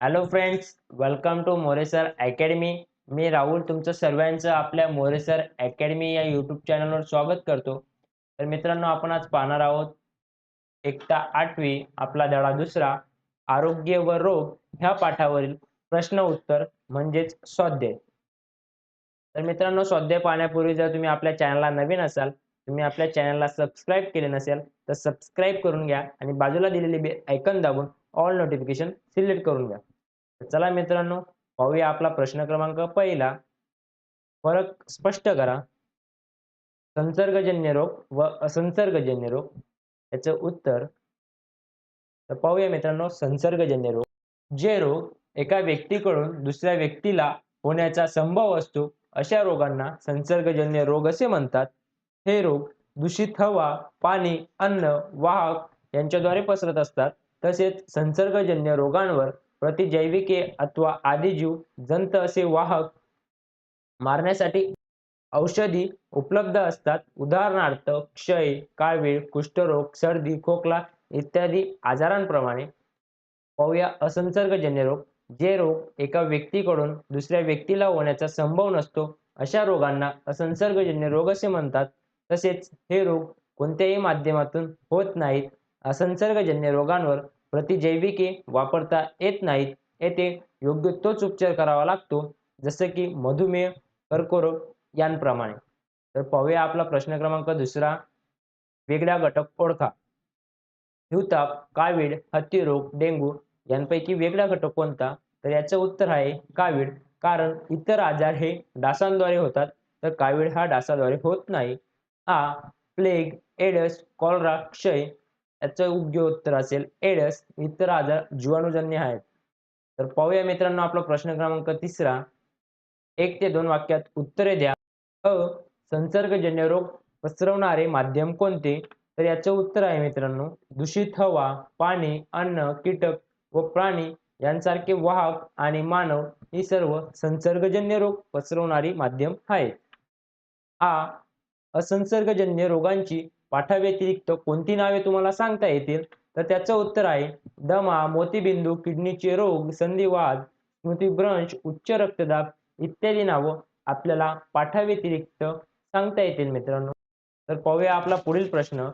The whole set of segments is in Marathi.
Hello friends welcome to Moresar academy मी राहुल तुमचं सर्वांचं आपल्या मोरेसर अकॅडमी या यूट्यूब चॅनलवर स्वागत करतो. तर मित्रांनो आपण आज पाहणार आहोत एकता आठवी आपला धडा दुसरा आरोग्य व रोग ह्या पाठावरील प्रश्न उत्तर म्हणजेच स्वाध्याय. तर मित्रांनो स्वाध्याय पाहण्यापूर्वी जर तुम्ही आपल्या चॅनलला नवीन असाल तुम्ही आपल्या चॅनलला सबस्क्राईब केले नसेल तर सबस्क्राईब करून घ्या आणि बाजूला दिलेली बे ऐकन दाबून ऑल नोटिफिकेशन सिलेक्ट करून घ्या. चला मित्रांनो पाहूया आपला प्रश्न क्रमांक पहिला. फरक स्पष्ट करा. संसर्गजन्य रोग व असंसर्गजन्य रोग याचं उत्तर. तर पाहूया मित्रांनो संसर्गजन्य रोग. जे रोग एका व्यक्तीकडून दुसऱ्या व्यक्तीला होण्याचा संभव असतो अशा रोगांना संसर्गजन्य रोग असे म्हणतात. हे रोग दूषित हवा पाणी अन्न वाहक यांच्याद्वारे पसरत असतात. तसेच संसर्गजन्य रोगांवर प्रतिजैविके अथवा आदिजीव जंत असे वाहक मारण्यासाठी औषधी उपलब्ध असतात. उदाहरणार्थ क्षय कावीळ कुष्ठरोग सर्दी खोकला इत्यादी आजारांप्रमाणे पाहूया असंसर्गजन्य रोग. जे रोग एका व्यक्तीकडून दुसऱ्या व्यक्तीला होण्याचा संभव नसतो अशा रोगांना असंसर्गजन्य रोग असे म्हणतात. तसेच हे रोग कोणत्याही माध्यमातून होत नाहीत. असंसर्गजन्य रोगांवर प्रतिजैविके वापरता येत नाहीत येथे योग्य तोच उपचार करावा लागतो जसं की मधुमेह कर्करोग यांप्रमाणे. तर पाहूया आपला प्रश्न क्रमांक दुसरा. वेगळा घटक ओळखा. हिवताप कावीळ हत्तीरोग डेंगू यांपैकी वेगळा घटक कोणता? तर याचं उत्तर आहे कावीळ कारण इतर आजार हे डासांद्वारे होतात तर कावीळ हा डासाद्वारे होत नाही. आ प्लेग एडस कॉलरा क्षय याचं योग्य उत्तर असेल एडस इतर आजार जीवाणूजन्य आहेत. तर पाहूया मित्रांनो आपला प्रश्न क्रमांक तिसरा. एक ते दोन वाक्यात उत्तरे द्या. अ संसर्गजन्य रोग पसरवणारे माध्यम कोणते? तर याचं उत्तर आहे मित्रांनो दूषित हवा पाणी अन्न कीटक व प्राणी यांसारखे वाहक आणि मानव ही सर्व संसर्गजन्य रोग पसरवणारी माध्यम आहेत. आ असंसर्गजन्य रोगांची पाठाव्यतिरिक्त कोणती नावे तुम्हाला सांगता येतील? तर त्याचं उत्तर आहे दमा मोतीबिंदू किडनीचे रोग संधिवाद स्मृतिभ्रंश उच्च रक्तदाब इत्यादी नावं आपल्याला पाठाव्यतिरिक्त सांगता येतील मित्रांनो. तर पाहूया आपला पुढील प्रश्न.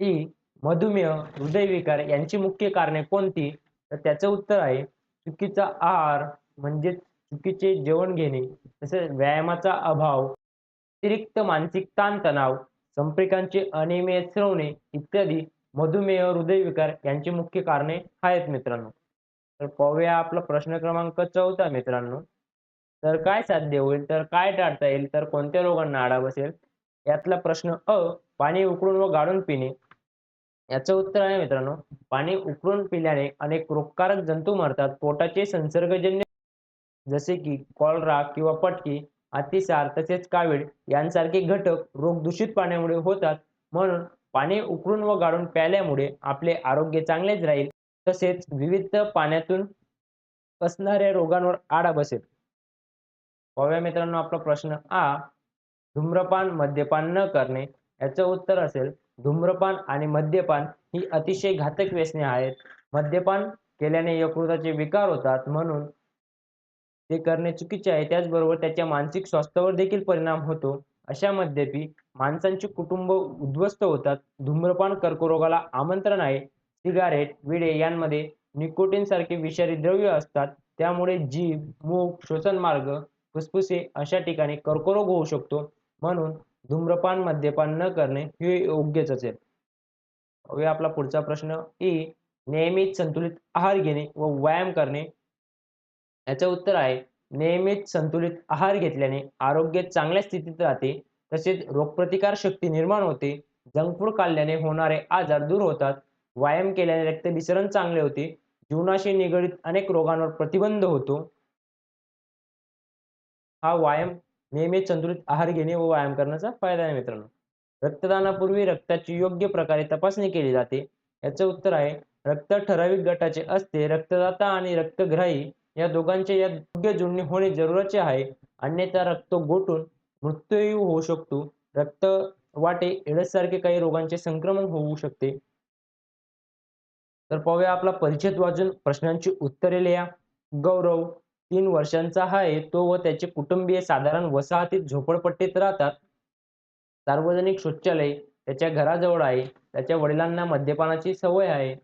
की मधुमेह हृदयविकार यांची मुख्य कारणे कोणती? तर त्याचं उत्तर आहे चुकीचा आहार म्हणजे चुकीचे जेवण घेणे तसेच व्यायामाचा अभाव अतिरिक्त मानसिक ताणतणाव संप्रेरकांचे अनियमित श्रवणे इत्यादी मधुमेह हृदयविकार यांची मुख्य कारणे आहेत मित्रांनो. तर पाहूया आपला प्रश्न क्रमांक चौथा मित्रांनो. तर काय साध्य होईल? तर काय टाळता येईल? तर कोणत्या रोगांना आळा बसेल? यातला प्रश्न अ पाणी उकळून व गाळून पिणे. याचं उत्तर आहे मित्रांनो पाणी उकळून पिल्याने अनेक रोगकारक जंतू मरतात. पोटाचे संसर्गजन्य जसे की कॉलरा किंवा पटकी अतिसार तसेच कावीळ यांसारखे घटक रोग दूषित पाण्यामुळे होतात. म्हणून पाणी उकळून व गाळून प्यायल्यामुळे आपले आरोग्य चांगलेच राहील. तसेच विविध पाण्यातून असणाऱ्या रोगांवर आळा बसेल. पाहूया मित्रांनो आपला प्रश्न आ. धूम्रपान मद्यपान न करणे. याचं उत्तर असेल धूम्रपान आणि मद्यपान ही अतिशय घातक व्यसने आहेत. मद्यपान केल्याने यकृताचे विकार होतात. म्हणून ते करणे चुकीचे आहे. त्याचबरोबर त्याच्या मानसिक स्वास्थ्यावर देखील परिणाम होतो. अशा मद्यपी माणसांचे कुटुंब उद्ध्वस्त होतात. धूम्रपान कर्करोगाला आमंत्रण आहे. सिगारेट विडे यांमध्ये निकोटीन सारखे विषारी द्रव्य असतात. त्यामुळे जीभ मूग श्वसन मार्ग फुफ्फुसे अशा ठिकाणी कर्करोग होऊ शकतो. म्हणून धूम्रपान मद्यपान न करणे हे योग्यच असेल. आपला पुढचा प्रश्न. ई नियमित संतुलित आहार घेणे व व्यायाम करणे याचं उत्तर आहे नियमित संतुलित आहार घेतल्याने आरोग्य चांगल्या स्थितीत राहते तसेच रोगप्रतिकार शक्ती निर्माण होते जंक फूड खाल्ल्याने होणारे आजार दूर होतात व्यायाम केल्याने रक्तभिसरण चांगले होते जीवनाशी निगडीत अनेक रोगांवर प्रतिबंध होतो. हा व्यायाम नियमित संतुलित आहार घेणे व व्यायाम करण्याचा फायदा आहे मित्रांनो. रक्तदानापूर्वी रक्ताची योग्य प्रकारे तपासणी केली जाते. याचं उत्तर आहे रक्त ठराविक गटाचे असते रक्तदाता आणि रक्तग्राही या दोघांचे यात योग्य जुळणी होणे जरुरीचे आहे. अन्यथा रक्त गोठून मृत्यूही होऊ शकतो. रक्त वाटे एडससारखे काही रोगांचे संक्रमण होऊ शकते. तर पाहूया आपला परिच्छेद वाचून प्रश्नांची उत्तरे लिहा. गौरव तीन वर्षांचा आहे. तो व त्याचे कुटुंबीय साधारण वसाहतीत झोपडपट्टीत राहतात. सार्वजनिक शौचालय त्याच्या घराजवळ आहे. त्याच्या वडिलांना मद्यपानाची सवय आहे.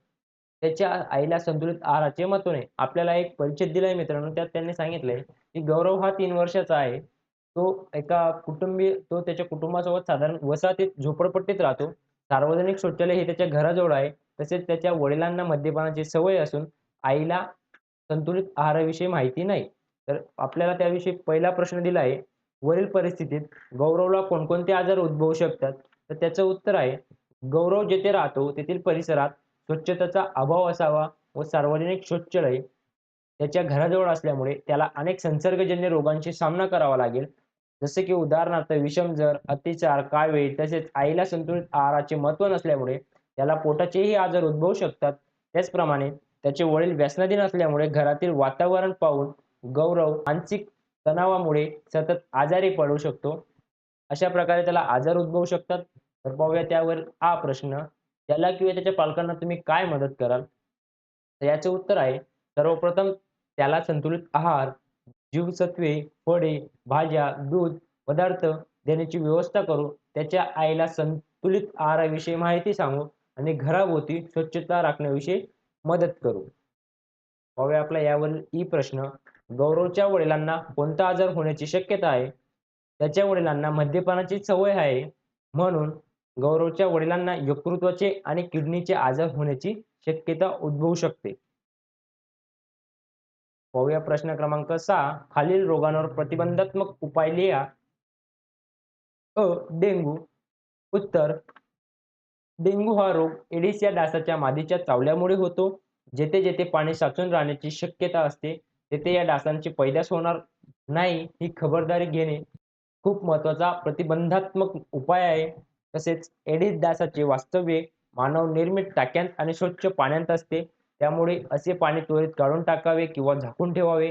त्याच्या आईला संतुलित आहाराचे महत्त्व नाही. आपल्याला एक परिच्छेद दिलाय मित्रांनो त्यात त्यांनी सांगितलंय की गौरव हा तीन वर्षाचा आहे. तो एका कुटुंबीय तो त्याच्या कुटुंबासोबत साधारण वसाहतीत झोपडपट्टीत राहतो. सार्वजनिक शौचालय हे त्याच्या घराजवळ आहे. तसेच त्याच्या वडिलांना मद्यपानाची सवय असून आईला संतुलित आहाराविषयी माहिती नाही. तर आपल्याला त्याविषयी पहिला प्रश्न दिला आहे. वरील परिस्थितीत गौरवला कोणकोणते आजार उद्भवू शकतात? तर त्याचं उत्तर आहे गौरव जेथे राहतो तेथील परिसरात स्वच्छतेचा अभाव असावा व सार्वजनिक शौचालय त्याच्या घराजवळ असल्यामुळे त्याला अनेक संसर्गजन्य रोगांशी सामना करावा लागेल. जसे की उदाहरणार्थ विषमजर अतिचार कावीळ तसेच आईला संतुलित आहाराचे महत्त्व नसल्यामुळे त्याला पोटाचेही आजार उद्भवू शकतात. त्याचप्रमाणे त्याचे वडील व्यसनाधीन असल्यामुळे घरातील वातावरण पाहून गौरव मानसिक तणावामुळे सतत आजारी पडू शकतो. अशा प्रकारे त्याला आजार उद्भवू शकतात. तर पाहूया त्यावर हा प्रश्न. त्याला किंवा त्याच्या पालकांना तुम्ही काय मदत कराल? तर याचे उत्तर आहे सर्वप्रथम त्याला संतुलित आहार जीवसत्वे फळे भाज्या दूध पदार्थ देण्याची व्यवस्था करू त्याच्या आईला संतुलित आहाराविषयी माहिती सांगू आणि घराभोवती स्वच्छता राखण्याविषयी मदत करू. पाहूया आपला यावरील ई प्रश्न. गौरवच्या वडिलांना कोणता आजार होण्याची शक्यता आहे? त्याच्या वडिलांना मद्यपानाची सवय आहे. म्हणून गौरवच्या वडिलांना यकृत्वाचे आणि किडनीचे आजार होण्याची शक्यता उद्भवू शकते. पाहूया प्रश्न क्रमांक सहा. खालील रोगांवर प्रतिबंधात्मक उपाय लिहा. अ. डेंगू. उत्तर. डेंगू हा रोग एडिस या डासाच्या मादीच्या चावल्यामुळे होतो. जेथे जेथे पाणी साचून राहण्याची शक्यता असते तेथे या डासांची पैदास होणार नाही ही खबरदारी घेणे खूप महत्त्वाचा प्रतिबंधात्मक उपाय आहे. तसेच एडिस डासाचे वास्तव्य मानव निर्मित टाक्यांत आणि स्वच्छ पाण्यात असते. त्यामुळे असे पाणी त्वरित काढून टाकावे किंवा झाकून ठेवावे.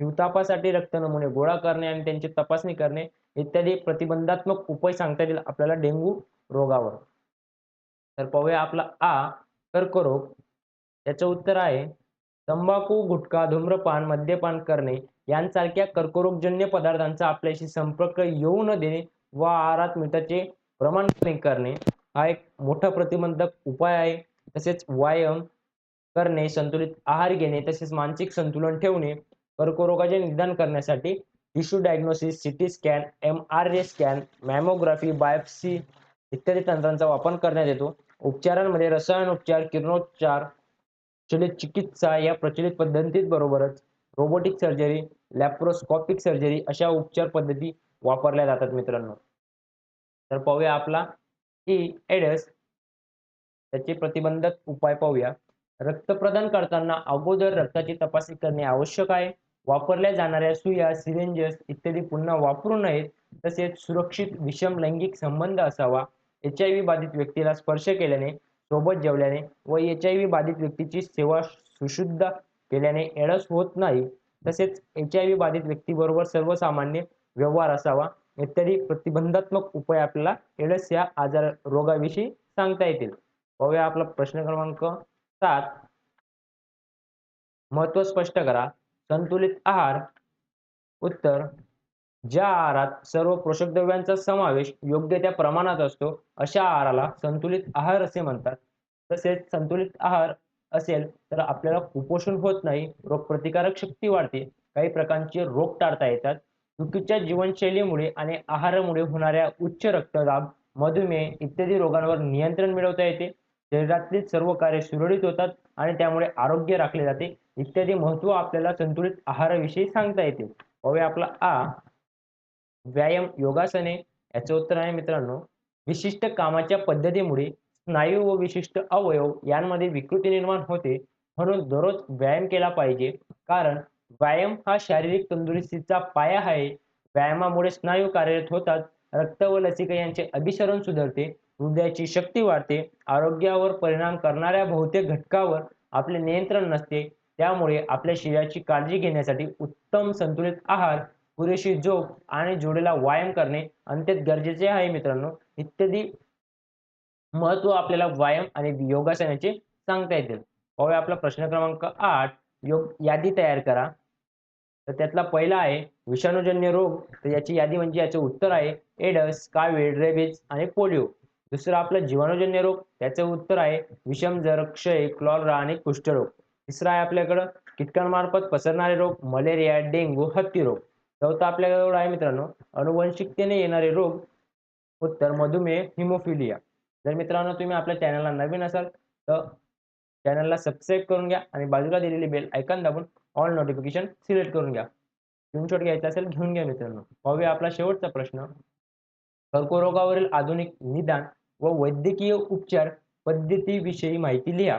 हिवतापासाठी रक्त नमुने गोळा करणे आणि त्यांची तपासणी करणे इत्यादी प्रतिबंधात्मक उपाय सांगता येईल आपल्याला डेंग्यू रोगावर. तर पाहूया आपला आ कर्करोग. याचं उत्तर आहे तंबाखू गुटखा धूम्रपान मद्यपान करणे यांसारख्या कर्करोगजन्य पदार्थांचा आपल्याशी संपर्क येऊ न देणे व आहारात मिठाचे प्रमाण कमी करणे हा एक मोठा प्रतिबंधक उपाय आहे. तसेच व्यायाम करणे संतुलित आहार घेणे तसेच मानसिक संतुलन ठेवणे कर्करोगाचे निदान करण्यासाठी tissue diagnosis CT scan M R A scan mammography biopsy इत्यादी तंत्रांचा वापर करण्यात येतो. उपचारांमध्ये रसायन उपचार किरणोपचार चलित चिकित्सा या प्रचलित पद्धतीत बरोबरच रोबोटिक सर्जरी लॅप्रोस्कॉपिक सर्जरी अशा उपचार पद्धती वापरल्या जातात मित्रांनो. तर पाहूया आपला ई एडस त्याचे प्रतिबंधक उपाय पाहूया. रक्त प्रदान करताना अगोदर रक्ताची तपासणी करणे आवश्यक आहे. वापरल्या जाणाऱ्या सुया सिरेंजेस इत्यादी पुन्हा वापरू नयेत तसेच सुरक्षित विषम लैंगिक संबंध असावा. एच आय व्ही बाधित व्यक्तीला स्पर्श केल्याने सोबत जेवल्याने व एच आय व्ही बाधित व्यक्तीची सेवा सुशुद्ध केल्याने एडस होत नाही. तसेच एच आय व्ही बाधित व्यक्तीबरोबर सर्वसामान्य व्यवहार असावा. इत्यादी प्रतिबंधात्मक उपाय आपल्याला एडस या आजार रोगाविषयी सांगता येतील. पाहूया आपला प्रश्न क्रमांक सात. महत्त्व स्पष्ट करा. संतुलित आहार. उत्तर ज्या आहारात सर्व पोषक द्रव्यांचा समावेश योग्य त्या प्रमाणात असतो अशा आहाराला संतुलित आहार असे म्हणतात. तसेच संतुलित आहार असेल तर आपल्याला कुपोषण होत नाही रोगप्रतिकारक शक्ती वाढते काही प्रकारचे रोग टाळता येतात. चुकीच्या जीवनशैलीमुळे आणि आहारामुळे होणाऱ्या उच्च रक्तदाब मधुमेह इत्यादी रोगांवर नियंत्रण मिळवता येते. शरीरातील सर्व कार्य सुरळीत होतात आणि त्यामुळे आरोग्य राखले जाते. इत्यादी महत्त्व आपल्याला संतुलित आहाराविषयी सांगता येते. पाहूया आपला आ. व्यायाम योगासने. याचं उत्तर आहे मित्रांनो. विशिष्ट कामाच्या पद्धतीमुळे स्नायू व विशिष्ट अवयव यांमध्ये विकृती निर्माण होते. म्हणून दररोज व्यायाम केला पाहिजे. कारण व्यायाम हा शारीरिक तंदुरुस्तीचा पाया आहे. व्यायामामुळे स्नायू कार्यरत होतात. रक्त व लसिका यांचे अभिसरण सुधारते. हृदयाची शक्ती वाढते. आरोग्यावर परिणाम करणाऱ्या बहुतेक घटकावर आपले नियंत्रण नसते. त्यामुळे आपल्या शरीराची काळजी घेण्यासाठी उत्तम संतुलित आहार पुरेशी झोप आणि जोडीला व्यायाम करणे अत्यंत गरजेचे आहे मित्रांनो. इत्यादी महत्त्व आपल्याला व्यायाम आणि योगासनाचे सांगता येतील पाहूया आपला प्रश्न क्रमांक आठ. योग यादी तयार करा. तर त्यातला पहिला आहे विषाणूजन्य रोग. तर याची यादी म्हणजे याचं उत्तर आहे एडस कावीळ रेबीज आणि पोलिओ. दुसरा आपला जीवाणूजन्य रोग त्याचं उत्तर आहे विषमजर क्षय क्लॉलरा आणि कुष्ठरोग. तिसरा आहे आपल्याकडं कीटकांमार्फत पसरणारे रोग मलेरिया डेंग्यू हत्ती रोग चौथा आपल्याकडे आहे मित्रांनो अनुवंशिकतेने येणारे रोग. उत्तर मधुमेह हिमोफिलिया. जर मित्रांनो तुम्ही आपल्या चॅनलला नवीन असाल तर चॅनलला सबस्क्राईब करून घ्या आणि बाजूला दिलेली बेल ऐकन दाबून ऑल नोटिफिकेशन सिलेक्ट करून घ्या. स्क्रीनशॉट घ्यायचा असेल घेऊन घ्या मित्रांनो. पाहूया आपला शेवटचा प्रश्न. कर्करोगावरील आधुनिक निदान व वैद्यकीय उपचार पद्धतीविषयी माहिती लिहा.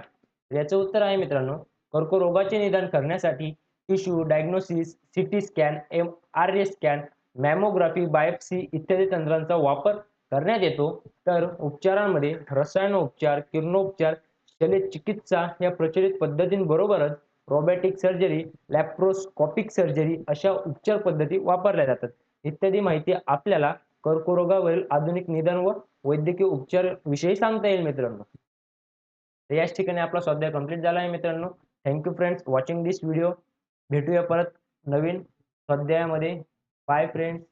याचं उत्तर आहे मित्रांनो कर्करोगाचे निदान करण्यासाठी tissue diagnosis CT scan M R A scan mammography biopsy इत्यादी तंत्रांचा वापर करण्यात येतो. तर उपचारांमध्ये रसायनोपचार किरणोपचार शल्यचिकित्सा या प्रचलित पद्धतींबरोबरच रोबॅटिक सर्जरी लॅप्रोस्कॉपिक सर्जरी अशा उपचार पद्धती वापरल्या जातात. इत्यादी माहिती आपल्याला कर्करोगावरील आधुनिक निदान व वैद्यकीय उपचार विषयी सांगता येईल मित्रांनो. तर याच ठिकाणी आपला स्वाध्याय कंप्लीट झाला आहे मित्रांनो. Thank you friends watching this video भेटूया परत नवीन स्वाध्यायामध्ये. Bye friends